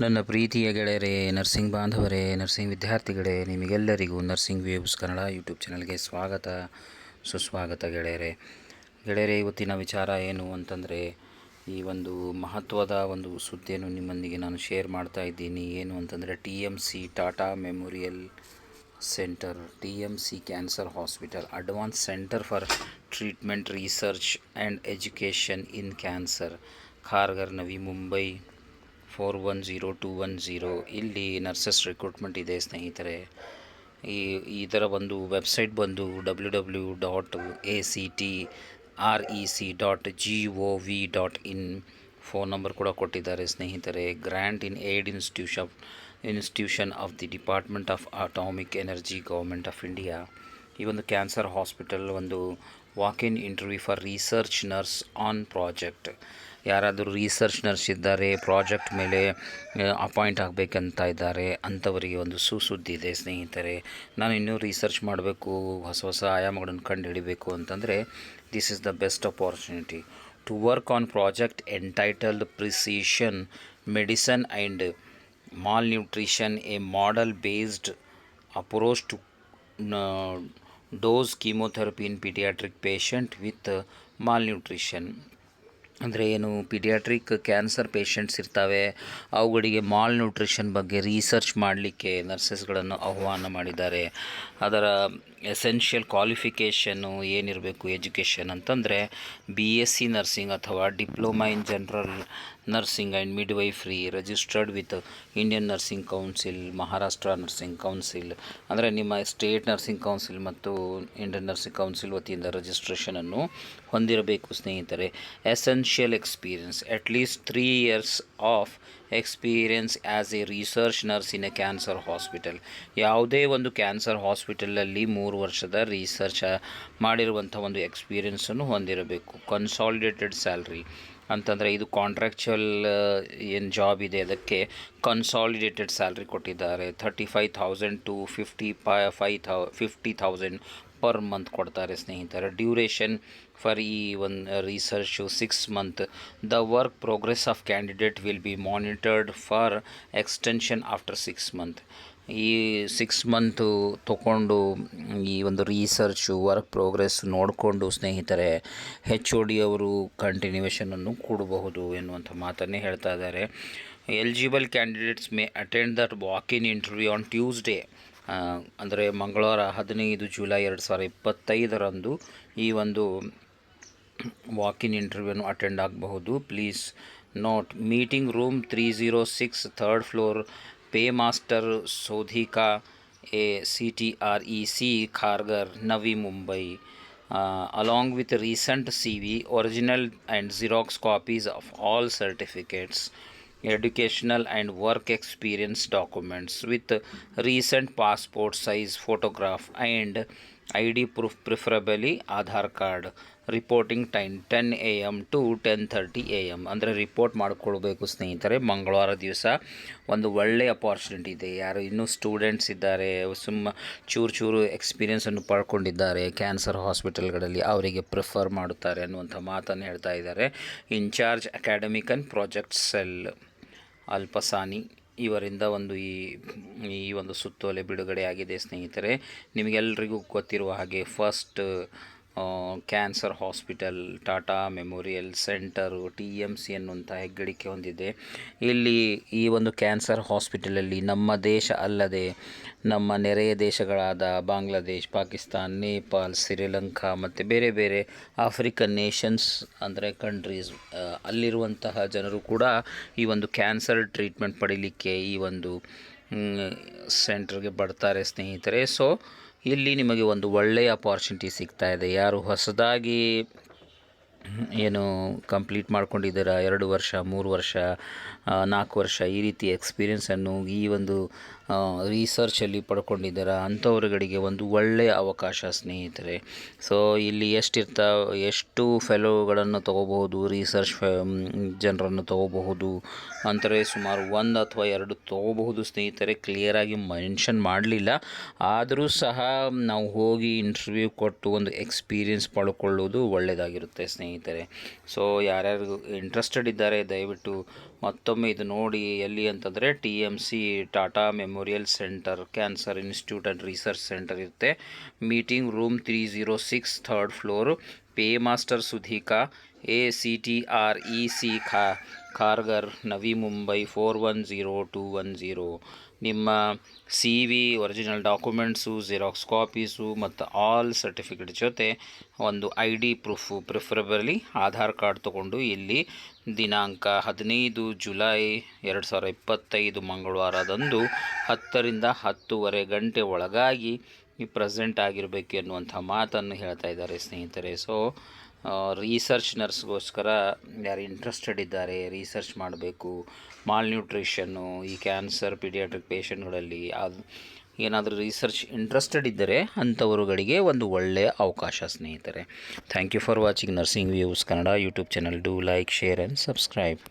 ನನ್ನ ಪ್ರೀತಿಯ ಗೆಳೆಯರೇ, ನರ್ಸಿಂಗ್ ಬಾಂಧವರೇ, ನರ್ಸಿಂಗ್ ವಿದ್ಯಾರ್ಥಿಗಳೇ, ನಿಮಗೆಲ್ಲರಿಗೂ ನರ್ಸಿಂಗ್ ವೇವ್ಸ್ ಕನ್ನಡ ಯೂಟ್ಯೂಬ್ ಚಾನಲ್ಗೆ ಸ್ವಾಗತ, ಸುಸ್ವಾಗತ ಗೆಳೆಯರೇ. ಗೆಳೆಯರೇ, ಇವತ್ತಿನ ವಿಚಾರ ಏನು ಅಂತಂದರೆ, ಈ ಒಂದು ಮಹತ್ವದ ಒಂದು ಸುದ್ದಿಯನ್ನು ನಿಮ್ಮೊಂದಿಗೆ ನಾನು ಶೇರ್ ಮಾಡ್ತಾ ಇದ್ದೀನಿ. ಏನು ಅಂತಂದರೆ, T M C Tata memorial centre, T M C cancer hospital, advance centre for treatment, research and education in cancer Kharghar Navi Mumbai four one zero two one zero ಇಲ್ಲಿ ನರ್ಸಸ್ ರಿಕ್ರೂಟ್ಮೆಂಟ್ ಇದೆ ಸ್ನೇಹಿತರೆ. ಈ ಇದರ ಒಂದು website ಬಂದು W W dot A C T R E C dot G O V dot in phone number ಕೂಡ ಕೊಟ್ಟಿದ್ದಾರೆ ಸ್ನೇಹಿತರೆ. Grant in aid institution institution of the department of atomic energy government of India ಈ ಒಂದು cancer hospital ಒಂದು walk in interview for research nurse on project ಯಾರಾದರೂ research nurse ಇದ್ದಾರೆ project ಮೇಲೆ appoint ಆಗಬೇಕಂತ ಇದ್ದಾರೆ, ಅಂಥವರಿಗೆ ಒಂದು ಸುಸುದ್ದಿ ಇದೆ ಸ್ನೇಹಿತರೆ. ನಾನು ಇನ್ನೂ ರಿಸರ್ಚ್ ಮಾಡಬೇಕು, ಹೊಸ ಹೊಸ ಆಯಾಮಗಳನ್ನು ಕಂಡು ಹಿಡಿಬೇಕು ಅಂತಂದರೆ this is the best opportunity to work on project entitled precision medicine and malnutrition a model based approach to dose chemotherapy in paediatric patient with malnutrition ಅಂದರೆ ಏನು ಪಿಡಿಯಾಟ್ರಿಕ್ ಕ್ಯಾನ್ಸರ್ ಪೇಷಂಟ್ಸ್ ಇರ್ತವೆ. ಅವುಗಳಿಗೆ ಮಾಲ್ ನ್ಯೂಟ್ರಿಷನ್ ಬಗ್ಗೆ research ಮಾಡಲಿಕ್ಕೆ ನರ್ಸಸ್ಗಳನ್ನು ಆಹ್ವಾನ ಮಾಡಿದ್ದಾರೆ. ಅದರ essential ಕ್ವಾಲಿಫಿಕೇಷನ್ನು ಏನಿರಬೇಕು ಎಜುಕೇಷನ್ ಅಂತಂದರೆ ಬಿ ಎಸ್ ಸಿ ನರ್ಸಿಂಗ್ ಅಥವಾ diploma in general nursing and midwifery registered with Indian nursing council Maharashtra nursing council ಅಂದರೆ ನಿಮ್ಮ ಸ್ಟೇಟ್ ನರ್ಸಿಂಗ್ ಕೌನ್ಸಿಲ್ ಮತ್ತು ಇಂಡಿಯನ್ ನರ್ಸಿಂಗ್ ಕೌನ್ಸಿಲ್ ವತಿಯಿಂದ ರಿಜಿಸ್ಟ್ರೇಷನನ್ನು ಹೊಂದಿರಬೇಕು ಸ್ನೇಹಿತರೆ. Essential experience at least three years of experience as a research nurse in a cancer hospital ಯಾವುದೇ ಒಂದು cancer ಹಾಸ್ಪಿಟಲಲ್ಲಿ ಮೂರು ವರ್ಷದ ರಿಸರ್ಚ್ ಮಾಡಿರುವಂಥ ಒಂದು ಎಕ್ಸ್ಪೀರಿಯನ್ಸನ್ನು ಹೊಂದಿರಬೇಕು. ಕನ್ಸಾಲಿಡೇಟೆಡ್ ಸ್ಯಾಲ್ರಿ ಅಂತಂದರೆ ಇದು ಕಾಂಟ್ರಾಕ್ಚುಯಲ್ ಏನು ಜಾಬ್ ಇದೆ ಅದಕ್ಕೆ ಕನ್ಸಾಲಿಡೇಟೆಡ್ ಸ್ಯಾಲ್ರಿ ಕೊಟ್ಟಿದ್ದಾರೆ. Thirty five thousand to fifty five ಥೌ fifty thousand per month ಕೊಡ್ತಾರೆ ಸ್ನೇಹಿತರೆ. ಡ್ಯೂರೇಷನ್ ಫಾರ್ ಈ ಒಂದು research six month the work progress of candidate will be monitored for extension after six month ಈ six month ತಗೊಂಡು ಈ ಒಂದು research work progress ನೋಡಿಕೊಂಡು ಸ್ನೇಹಿತರೆ ಹೆಚ್ ಒ ಡಿ ಅವರು ಕಂಟಿನ್ಯೂಷನನ್ನು ಕೊಡಬಹುದು ಎನ್ನುವಂಥ ಮಾತನ್ನೇ ಹೇಳ್ತಾ ಇದ್ದಾರೆ. Eligible candidates may attend that walk in interview on Tuesday ಅಂದರೆ ಮಂಗಳವಾರ ಹದಿನೈದು ಜುಲೈ ಎರಡು ಸಾವಿರದ ಇಪ್ಪತ್ತೈದರಂದು ಈ ಒಂದು ವಾಕ್ ಇನ್ ಇಂಟರ್ವ್ಯೂನು ಅಟೆಂಡ್ ಆಗಬಹುದು please note meeting room three zero six third floor pay master ಸೋಧಿಕಾ A C T R E C Kharghar Navi Mumbai along with recent CV, original and Xerox copies of all certificates, educational and work experience documents with recent passport size photograph and ID proof preferably Aadhaar card, reporting time ten A M to ten thirty A M ಅಂದರೆ report ಮಾಡಿಕೊಳ್ಬೇಕು ಸ್ನೇಹಿತರೆ, ಮಂಗಳವಾರ ದಿವಸ ಒಂದು ಒಳ್ಳೆಯ opportunity ಇದೆ. ಯಾರು ಇನ್ನೂ ಸ್ಟೂಡೆಂಟ್ಸ್ ಇದ್ದಾರೆ, ಸುಮ್ಮ ಚೂರು ಚೂರು ಎಕ್ಸ್ಪೀರಿಯನ್ಸನ್ನು ಪಡ್ಕೊಂಡಿದ್ದಾರೆ ಕ್ಯಾನ್ಸರ್ ಹಾಸ್ಪಿಟಲ್ಗಳಲ್ಲಿ ಅವರಿಗೆ ಪ್ರಿಫರ್ ಮಾಡುತ್ತಾರೆ ಅನ್ನುವಂಥ ಮಾತನ್ನು ಹೇಳ್ತಾ ಇದ್ದಾರೆ. In charge academic and project cell ಅಲ್ಪಸಾನಿ. ಇವರಿಂದ ಒಂದು ಈ ಈ ಒಂದು ಸುತ್ತೋಲೆ ಬಿಡುಗಡೆಯಾಗಿದೆ ಸ್ನೇಹಿತರೆ. ನಿಮಗೆಲ್ಲರಿಗೂ ಗೊತ್ತಿರುವ ಹಾಗೆ first cancer hospital, Tata memorial centre, T M C ಅನ್ನುವಂಥ ಹೆಗ್ಗಳಿಕೆ ಹೊಂದಿದೆ. ಇಲ್ಲಿ ಈ ಒಂದು ಕ್ಯಾನ್ಸರ್ ಹಾಸ್ಪಿಟಲಲ್ಲಿ ನಮ್ಮ ದೇಶ ಅಲ್ಲದೆ ನಮ್ಮ ನೆರೆಯ ದೇಶಗಳಾದ ಬಾಂಗ್ಲಾದೇಶ್, ಪಾಕಿಸ್ತಾನ್ ನೇಪಾಲ್ ಶ್ರೀಲಂಕಾ ಮತ್ತು ಬೇರೆ ಬೇರೆ ಆಫ್ರಿಕನ್ ನೇಷನ್ಸ್ ಅಂದರೆ ಕಂಟ್ರೀಸ್ ಅಲ್ಲಿರುವಂತಹ ಜನರು ಕೂಡ ಈ ಒಂದು ಕ್ಯಾನ್ಸರ್ ಟ್ರೀಟ್ಮೆಂಟ್ ಪಡೀಲಿಕ್ಕೆ ಈ ಒಂದು ಸೆಂಟ್ರಿಗೆ ಬರ್ತಾರೆ ಸ್ನೇಹಿತರೆ. ಸೊ ಇಲ್ಲಿ ನಿಮಗೆ ಒಂದು ಒಳ್ಳೆಯ ಅಪಾರ್ಚುನಿಟಿ ಸಿಗ್ತಾ ಇದೆ. ಯಾರು ಹೊಸದಾಗಿ ಏನು ಕಂಪ್ಲೀಟ್ ಮಾಡ್ಕೊಂಡಿದ್ದೀರಾ? ಎರಡು ವರ್ಷ, ಮೂರು ವರ್ಷ ನಾಲ್ಕು ವರ್ಷ ಈ ರೀತಿ ಎಕ್ಸ್ಪೀರಿಯನ್ಸನ್ನು ಈ ಒಂದು ರಿಸರ್ಚಲ್ಲಿ ಪಡ್ಕೊಂಡಿದ್ದಾರೆ ಅಂಥವ್ರುಗಳಿಗೆ ಒಂದು ಒಳ್ಳೆಯ ಅವಕಾಶ, ಸ್ನೇಹಿತರೆ. ಸೊ ಇಲ್ಲಿ ಎಷ್ಟಿರ್ತಾ, ಎಷ್ಟು ಫೆಲೋಗಳನ್ನು ತೊಗೋಬಹುದು ರಿಸರ್ಚ್ ಫೆ ಜನರನ್ನು ತೊಗೋಬಹುದು ಅಂತಾರೆ ಸುಮಾರು ಒಂದು ಅಥವಾ ಎರಡು ತೊಗೋಬಹುದು, ಸ್ನೇಹಿತರೆ. ಕ್ಲಿಯರಾಗಿ ಮೆನ್ಷನ್ ಮಾಡಲಿಲ್ಲ. ಆದರೂ ಸಹ ನಾವು ಹೋಗಿ ಇಂಟರ್ವ್ಯೂ ಕೊಟ್ಟು ಒಂದು ಎಕ್ಸ್ಪೀರಿಯನ್ಸ್ ಪಡ್ಕೊಳ್ಳೋದು ಒಳ್ಳೆಯದಾಗಿರುತ್ತೆ ಸ್ನೇಹಿತರೆ. ಸೊ ಯಾರ್ಯಾರು ಇಂಟ್ರೆಸ್ಟೆಡ್ ಇದ್ದಾರೆ, ದಯವಿಟ್ಟು ಮತ್ತೊಮ್ಮೆ ಇದು ನೋಡಿ ಎಲ್ಲಿ ಅಂತಂದರೆ T M C Tata memorial centre, cancer institute and research centre ಇರುತ್ತೆ. Meeting room three zero six third floor, Paymaster Sudhika A C T R E C ಖಾ Kharghar Navi Mumbai four one zero two one zero ನಿಮ್ಮ C V original documents Xerox copies ಮತ್ತು all certificate ಜೊತೆ ಒಂದು I D proof preferably Aadhaar card ತೊಗೊಂಡು ಇಲ್ಲಿ ದಿನಾಂಕ ಹದಿನೈದು July ಎರಡು ಸಾವಿರ ಇಪ್ಪತ್ತೈದು ಮಂಗಳವಾರದಂದು ಹತ್ತರಿಂದ ಹತ್ತೂವರೆ ಗಂಟೆ ಒಳಗಾಗಿ ಪ್ರೆಸೆಂಟ್ ಆಗಿರಬೇಕು ಎನ್ನುವಂಥ ಮಾತನ್ನು ಹೇಳ್ತಾ ಇದ್ದಾರೆ ಸ್ನೇಹಿತರೆ. ಸೊ ರಿಸರ್ಚ್ ನರ್ಸ್ಗೋಸ್ಕರ ಯಾರು ಇಂಟ್ರೆಸ್ಟೆಡ್ ಇದ್ದಾರೆ ರಿಸರ್ಚ್ ಮಾಡಬೇಕು ಮಾಲ್ ನ್ಯೂಟ್ರಿಷನ್ನು ಈ ಕ್ಯಾನ್ಸರ್ ಪೀಡಿಯಾಟ್ರಿಕ್ ಪೇಷಂಟ್ಗಳಲ್ಲಿ ಅದು ಏನಾದರೂ ರಿಸರ್ಚ್ ಇಂಟ್ರೆಸ್ಟೆಡ್ ಇದ್ದರೆ ಅಂಥವರುಗಳಿಗೆ ಒಂದು ಒಳ್ಳೆಯ ಅವಕಾಶ, ಸ್ನೇಹಿತರೆ. Thank you for watching nursing views Kannada YouTube channel do like share and subscribe